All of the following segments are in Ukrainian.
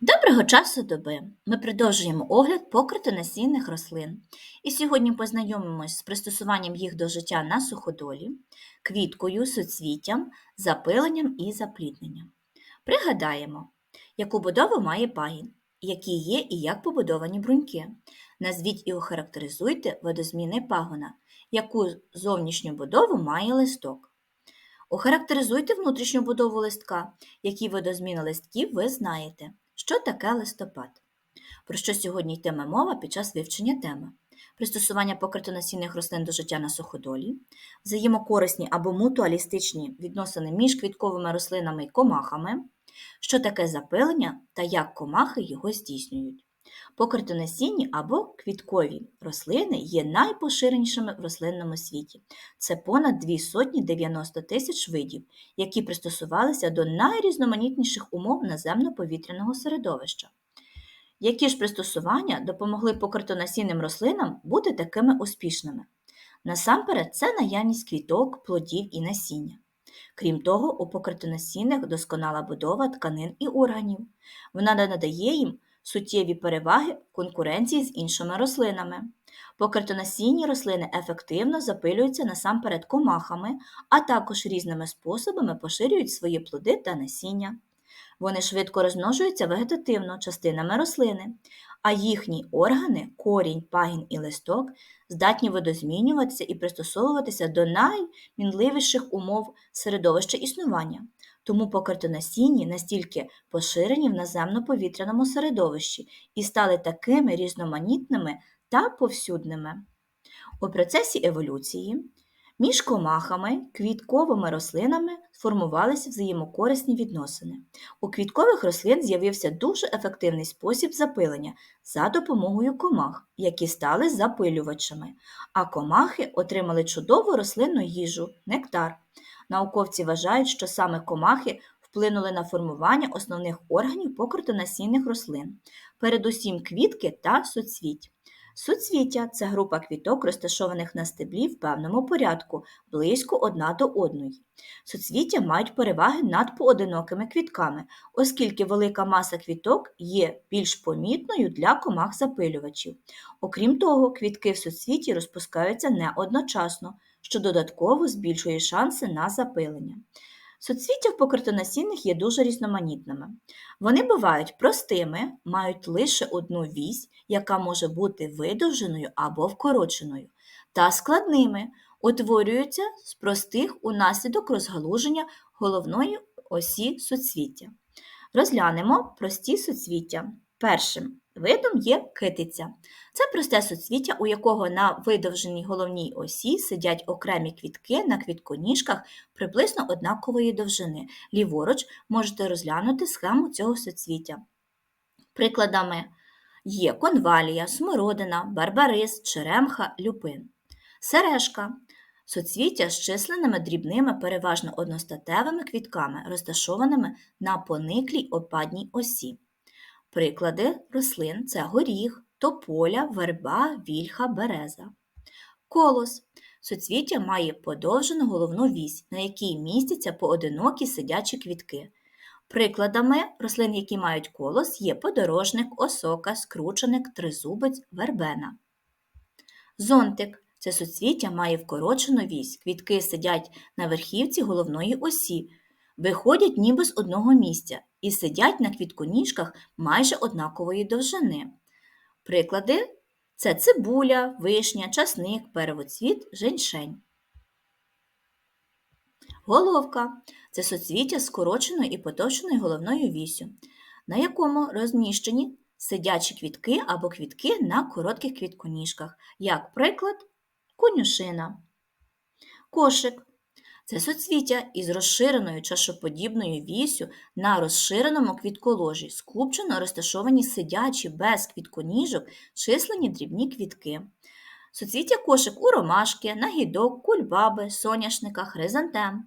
Доброго часу доби! Ми продовжуємо огляд покритонасінних рослин. І сьогодні познайомимось з пристосуванням їх до життя на суходолі, квіткою, суцвіттям, запиленням і заплідненням. Пригадаємо, яку будову має пагін, які є і як побудовані бруньки. Назвіть і охарактеризуйте водозміни пагона, яку зовнішню будову має листок. Охарактеризуйте внутрішню будову листка, які видозміни листків ви знаєте. Що таке листопад? Про що сьогодні йтиме мова під час вивчення теми? Пристосування покритонасінних рослин до життя на суходолі, взаємокорисні або мутуалістичні відносини між квітковими рослинами і комахами, що таке запилення та як комахи його здійснюють. Покритонасінні або квіткові рослини є найпоширенішими в рослинному світі. Це понад дві сотні 90 тисяч видів, які пристосувалися до найрізноманітніших умов наземно-повітряного середовища. Які ж пристосування допомогли покритонасінним рослинам бути такими успішними? Насамперед, це наявність квіток, плодів і насіння. Крім того, у покритонасінних досконала будова тканин і органів. Вона надає їм суттєві переваги в конкуренції з іншими рослинами. Покритонасінні рослини ефективно запилюються насамперед комахами, а також різними способами поширюють свої плоди та насіння. Вони швидко розмножуються вегетативно частинами рослини, а їхні органи, корінь, пагін і листок здатні видозмінюватися і пристосовуватися до наймінливіших умов середовища існування. Тому покритонасінні настільки поширені в наземно-повітряному середовищі і стали такими різноманітними та повсюдними. У процесі еволюції між комахами, квітковими рослинами сформувалися взаємокорисні відносини. У квіткових рослин з'явився дуже ефективний спосіб запилення за допомогою комах, які стали запилювачами, а комахи отримали чудову рослинну їжу нектар. Науковці вважають, що саме комахи вплинули на формування основних органів покритонасінних рослин, передусім квітки та суцвіть. Суцвіття це група квіток, розташованих на стеблі в певному порядку, близько одна до одної. Суцвіття мають переваги над поодинокими квітками, оскільки велика маса квіток є більш помітною для комах-запилювачів. Окрім того, квітки в суцвіті розпускаються не одночасно, що додатково збільшує шанси на запилення. Суцвіття в покритонасінних є дуже різноманітними. Вони бувають простими, мають лише одну вісь, яка може бути видовженою або вкороченою, та складними, утворюються з простих унаслідок розгалуження головної осі суцвіття. Розглянемо прості суцвіття. Першим видом є китиця. Це просте суцвіття, у якого на видовженій головній осі сидять окремі квітки на квітконіжках приблизно однакової довжини. Ліворуч можете розглянути схему цього суцвіття. Прикладами є конвалія, смородина, барбарис, черемха, люпин. Сережка суцвіття з численними дрібними, переважно одностатевими квітками, розташованими на пониклій опадній осі. Приклади рослин це горіх, тополя, верба, вільха, береза. Колос. Суцвіття має подовжену головну вісь, на якій містяться поодинокі сидячі квітки. Прикладами рослин, які мають колос, є подорожник, осока, скрученик, тризубець, вербена. Зонтик це суцвіття має вкорочену вісь, квітки сидять на верхівці головної осі, виходять ніби з одного місця і сидять на квітконіжках майже однакової довжини. Приклади це цибуля, вишня, часник, перевоцвіт, женьшень. Головка це соцвіття з скороченою і потовченою головною вісю, на якому розміщені сидячі квітки або квітки на коротких квітконіжках, як приклад конюшина. Кошик це соцвіття із розширеною чашоподібною вісю на розширеному квітколожі, скупчено розташовані сидячі без квітконіжок численні дрібні квітки. Соцвіття кошик у ромашки, нагідок, кульбаби, соняшника, хризантем.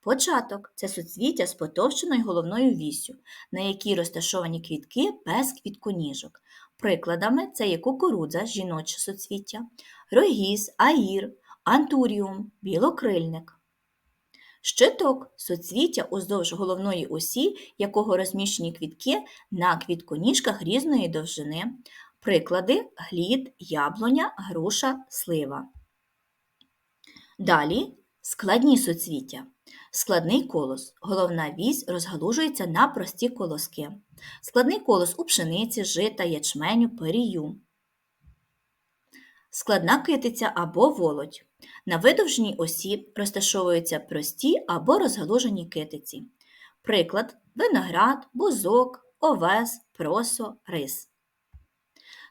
Початок це суцвіття з потовщеною головною вісю, на якій розташовані квітки без квітконіжок. Прикладами це є кукурудза, жіноче суцвіття, рогіз, аїр, антуріум, білокрильник. Щиток суцвіття уздовж головної осі, якого розміщені квітки на квітконіжках різної довжини. Приклади глід, яблуня, груша, слива. Далі складні суцвіття. Складний колос. Головна вісь розгалужується на прості колоски. Складний колос у пшениці, жита, ячменю, перію. Складна китиця або володь. На видовжній осі розташовуються прості або розгалужені китиці. Приклад виноград, бузок, овес, просо, рис.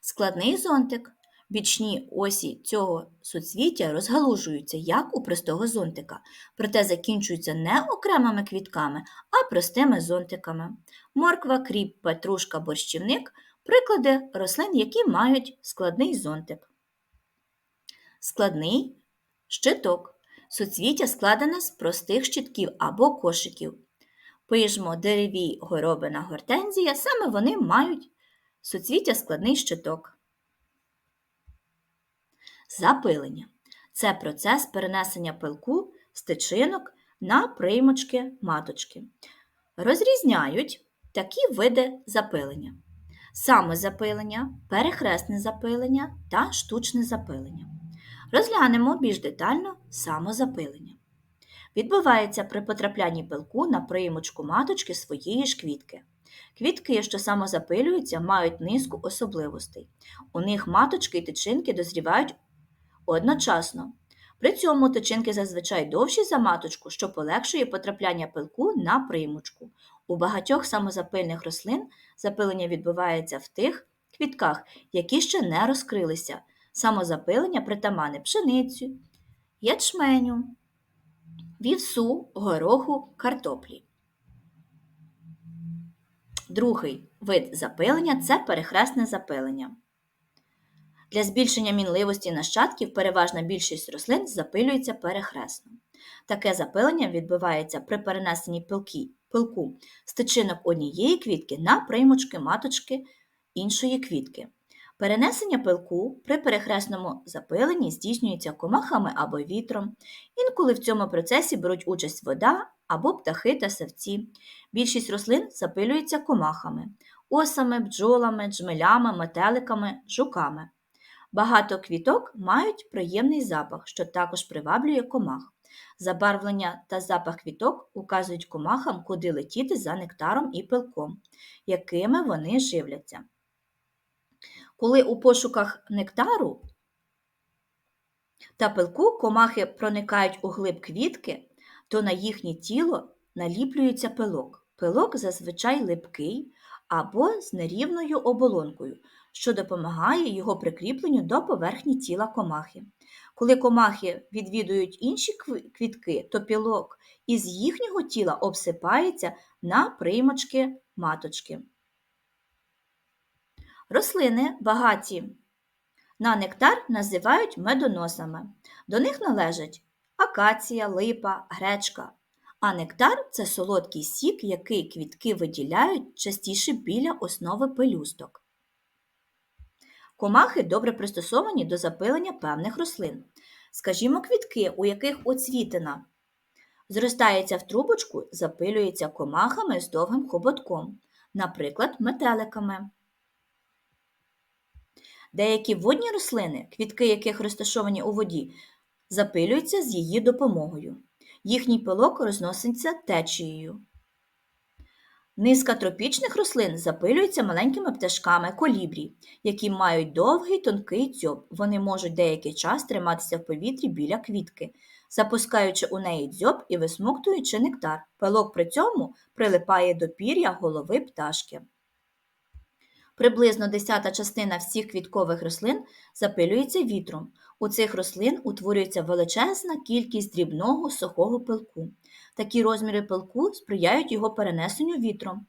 Складний зонтик. Бічні осі цього суцвіття розгалужуються, як у простого зонтика, проте закінчуються не окремими квітками, а простими зонтиками. Морква, кріп, петрушка, борщівник приклади рослин, які мають складний зонтик. Складний щиток. Суцвіття складене з простих щитків або кошиків. Пижмо, деревій, горобина, гортензія саме вони мають суцвіття складний щиток. Запилення це процес перенесення пилку з тичинок на приймочки маточки. Розрізняють такі види запилення: самозапилення, перехресне запилення та штучне запилення. Розглянемо більш детально самозапилення. Відбувається при потраплянні пилку на приймочку маточки своєї ж квітки. Квітки, що самозапилюються, мають низку особливостей. У них маточки і тичинки дозрівають одночасно. При цьому тичинки зазвичай довші за маточку, що полегшує потрапляння пилку на приймочку. У багатьох самозапильних рослин запилення відбувається в тих квітках, які ще не розкрилися. Самозапилення притамане пшеницю, ячменю, вівсу, гороху, картоплі. Другий вид запилення це перехресне запилення. Для збільшення мінливості нащадків переважна більшість рослин запилюється перехресно. Таке запилення відбувається при перенесенні пилки, пилку з тичинок однієї квітки на приймочки маточки іншої квітки. Перенесення пилку при перехресному запиленні здійснюється комахами або вітром. Інколи в цьому процесі беруть участь вода або птахи та савці. Більшість рослин запилюється комахами, осами, бджолами, джмелями, метеликами, жуками. Багато квіток мають приємний запах, що також приваблює комах. Забарвлення та запах квіток указують комахам, куди летіти за нектаром і пилком, якими вони живляться. Коли у пошуках нектару та пилку комахи проникають у глиб квітки, то на їхнє тіло наліплюється пилок. Пилок зазвичай липкий або з нерівною оболонкою, що допомагає його прикріпленню до поверхні тіла комахи. Коли комахи відвідують інші квітки, то пілок із їхнього тіла обсипається на приймочки маточки. Рослини багаті на нектар називають медоносами. До них належать акація, липа, гречка. А нектар це солодкий сік, який квітки виділяють частіше біля основи пелюсток. Комахи добре пристосовані до запилення певних рослин. Скажімо, квітки, у яких оцвітина зростається в трубочку, запилюється комахами з довгим хоботком, наприклад, метеликами. Деякі водні рослини, квітки яких розташовані у воді, запилюються з її допомогою. Їхній пилок розноситься течією. Низка тропічних рослин запилюється маленькими пташками колібрі, які мають довгий тонкий дзьоб. Вони можуть деякий час триматися в повітрі біля квітки, запускаючи у неї дзьоб і висмоктуючи нектар. Пилок при цьому прилипає до пір'я голови пташки. Приблизно десята частина всіх квіткових рослин запилюється вітром. У цих рослин утворюється величезна кількість дрібного сухого пилку. Такі розміри пилку сприяють його перенесенню вітром.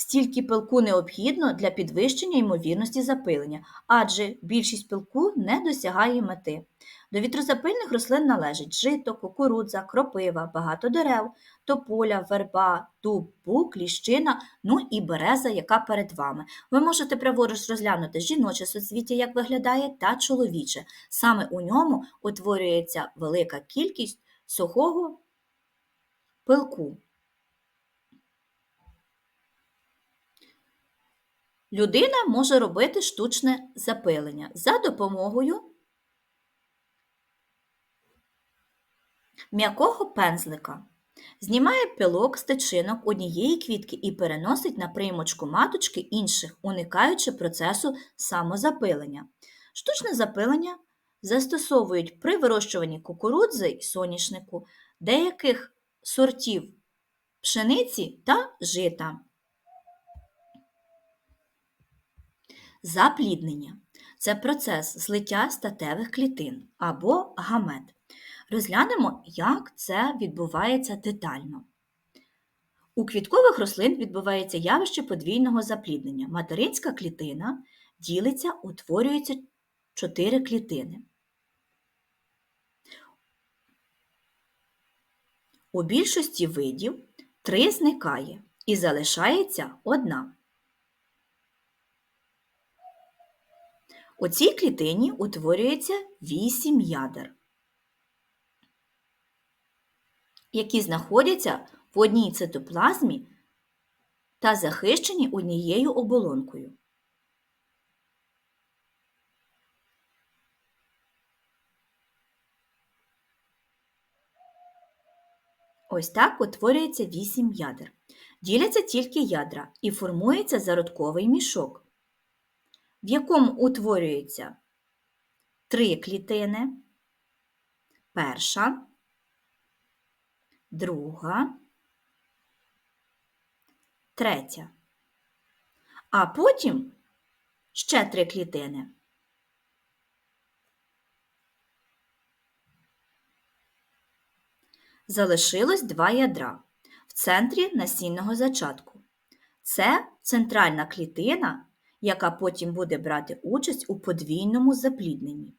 Стільки пилку необхідно для підвищення ймовірності запилення, адже більшість пилку не досягає мети. До вітрозапильних рослин належать жито, кукурудза, кропива, багато дерев, тополя, верба, дуб, бук, ліщина, ну і береза, яка перед вами. Ви можете праворуч розглянути жіноче соцвіття, як виглядає, та чоловіче. Саме у ньому утворюється велика кількість сухого пилку. Людина може робити штучне запилення за допомогою м'якого пензлика. Знімає пилок з тичинок однієї квітки і переносить на приймочку маточки інших, уникаючи процесу самозапилення. Штучне запилення застосовують при вирощуванні кукурудзи і соняшнику, деяких сортів пшениці та жита. Запліднення це процес злиття статевих клітин або гамет. Розглянемо, як це відбувається детально. У квіткових рослин відбувається явище подвійного запліднення. Материнська клітина ділиться, утворюється чотири клітини. У більшості видів три зникає і залишається одна. У цій клітині утворюється вісім ядер, які знаходяться в одній цитоплазмі та захищені однією оболонкою. Ось так утворюється вісім ядер. Діляться тільки ядра і формується зародковий мішок в якому утворюється три клітини, перша, друга, третя, а потім ще три клітини. Залишилось два ядра в центрі насінного зачатку. Це центральна клітина яка потім буде брати участь у подвійному заплідненні.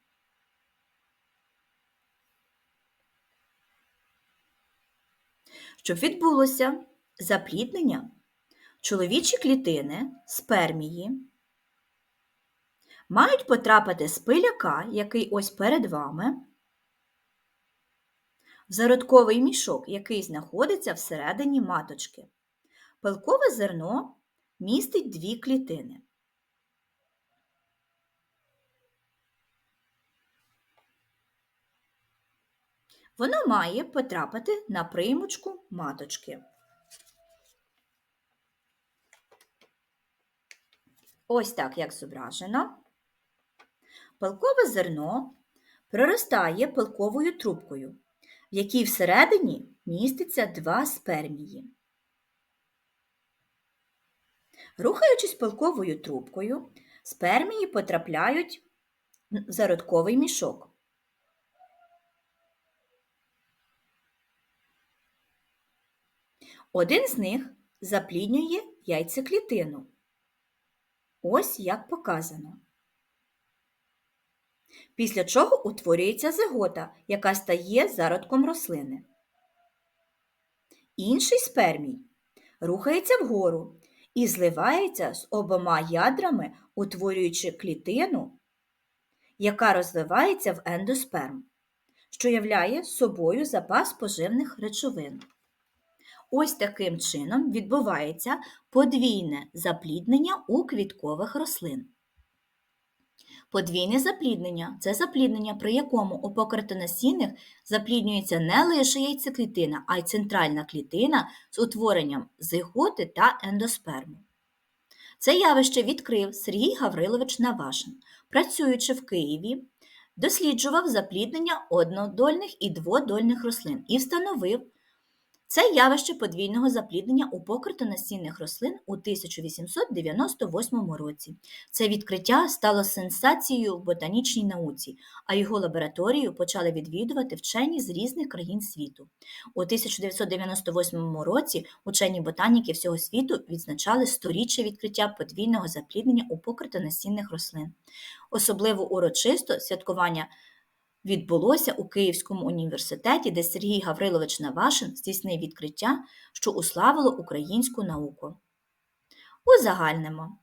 Щоб відбулося запліднення, чоловічі клітини спермії мають потрапити з пиляка, який ось перед вами, в зародковий мішок, який знаходиться всередині маточки. Пилкове зерно містить дві клітини. Воно має потрапити на приймочку маточки. Ось так, як зображено. Пилкове зерно проростає пилковою трубкою, в якій всередині міститься два спермії. Рухаючись пилковою трубкою, спермії потрапляють в зародковий мішок. Один з них запліднює яйцеклітину. Ось як показано. Після чого утворюється зигота, яка стає зародком рослини. Інший спермій рухається вгору і зливається з обома ядрами, утворюючи клітину, яка розливається в ендосперм, що являє собою запас поживних речовин. Ось таким чином відбувається подвійне запліднення у квіткових рослин. Подвійне запліднення це запліднення, при якому у покритонасінних запліднюється не лише яйцеклітина, а й центральна клітина з утворенням зиготи та ендосперму. Це явище відкрив Сергій Гаврилович Навашин, працюючи в Києві, досліджував запліднення однодольних і дводольних рослин і встановив, це явище подвійного запліднення у покритонасінних рослин у 1898 році. Це відкриття стало сенсацією в ботанічній науці, а його лабораторію почали відвідувати вчені з різних країн світу. У 1998 році учені ботаніки всього світу відзначали сторіччя відкриття подвійного запліднення у покритонасінних рослин. Особливо урочисто святкування відбулося у Київському університеті, де Сергій Гаврилович Навашин здійснив відкриття, що уславило українську науку. Узагальнимо.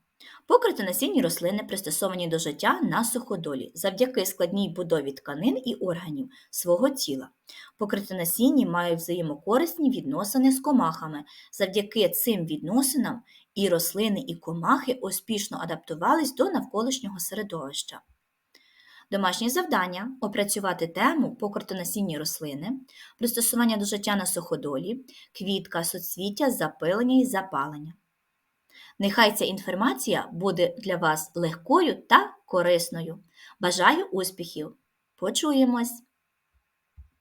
Покритонасінні рослини пристосовані до життя на суходолі завдяки складній будові тканин і органів свого тіла. Покритонасінні мають взаємокорисні відносини з комахами. Завдяки цим відносинам і рослини, і комахи успішно адаптувались до навколишнього середовища. Домашнє завдання опрацювати тему покортонасінні рослини, пристосування до життя на суходолі, квітка, соцвіття, запилення і запалення. Нехай ця інформація буде для вас легкою та корисною. Бажаю успіхів! Почуємось!